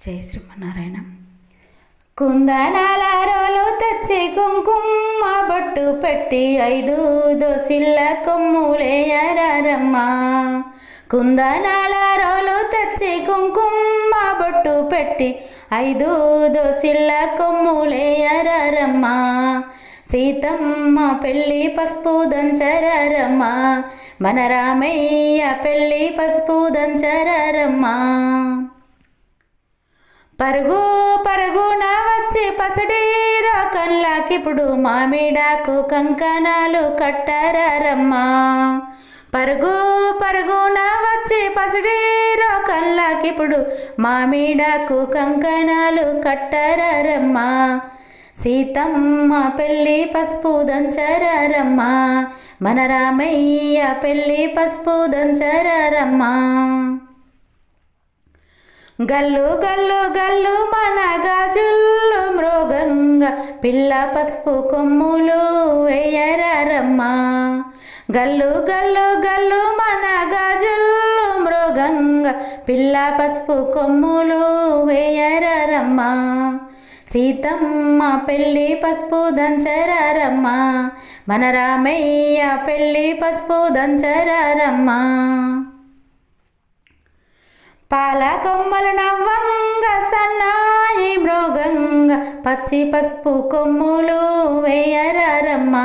జై శ్రీమన్నారాయణ. కుందనాల రోలు తెచ్చి కుంకుమ బొట్టు పెట్టి ఐదు దోసిల్ల కొమ్ములేయరమ్మ కుందనాల రోలు తెచ్చి కుంకుమ బొట్టు పెట్టి ఐదు దోసిళ్ళ కొమ్ములేయరమ్మ సీతమ్మ పెళ్ళి పసుపు దంచరమ్మ మన రామయ్య పెళ్ళి పసుపు దంచరమ్మా పరుగు పరుగున వచ్చే పసడి రోకంలాకిప్పుడు మామిడాకు కంకణాలు కట్టారమ్మా పరుగు పరుగున వచ్చే పసడి రోకంలాకిప్పుడు మామిడాకు కంకణాలు కట్టారమ్మా సీతమ్మ పెళ్ళి పసుపు దంచరమ్మా మన రామయ్య పెళ్ళి పసుపు దంచరమ్మా గల్లు గల్లు గల్లు మన గాజుల్లు మృగంగా పిల్ల పసుపు కొమ్ములు వేయరమ్మా గల్లు గల్లు గల్లు మన గాజుల్లు మృగంగా పిల్ల పసుపు కొమ్ములు వేయరమ్మా సీతమ్మ పెళ్ళి పసుపు దంచరమ్మా మన రామయ్య పెళ్ళి పసుపు దంచరమ్మా పాల కొమ్మలు నవ్వంగ సన్నాయి మృగంగ పచ్చి పసుపు కొమ్ములు వేయరమ్మా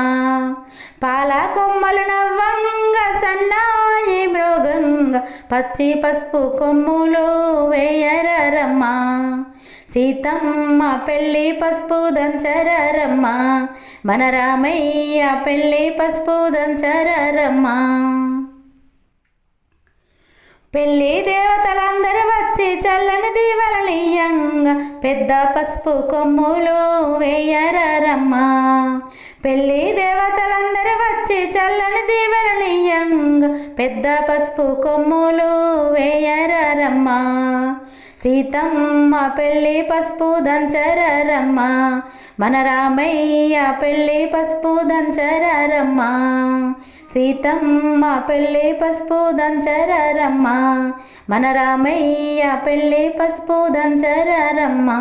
పాల కొమ్మలు నవ్వంగ సన్నాయి మృగంగ పచ్చి పసుపు కొమ్ములు వేయరమ్మా సీతమ్మ పెళ్ళి పసుపు దంచరమ్మా మన రామయ్య పెళ్ళి పసుపు దంచరమ్మా పెళ్ళి దేవతల చల్లని దీవెలనియంగా పెద్ద పసుపు కొమ్ములు వేయరమ్మా పెళ్ళి దేవతలందరూ వచ్చి చల్లని దీవెలనియంగా పెద్ద పసుపు కొమ్ములు వేయరమ్మా సీతమ్మ పెళ్ళి పసుపు దంచరమ్మా మన రామయ్య పెళ్ళి పసుపు దంచరమ్మా సీతమ్మ పెళ్ళి పసుపు దంచరమ్మా మన రామయ్య పెళ్ళి పసుపు దంచరమ్మా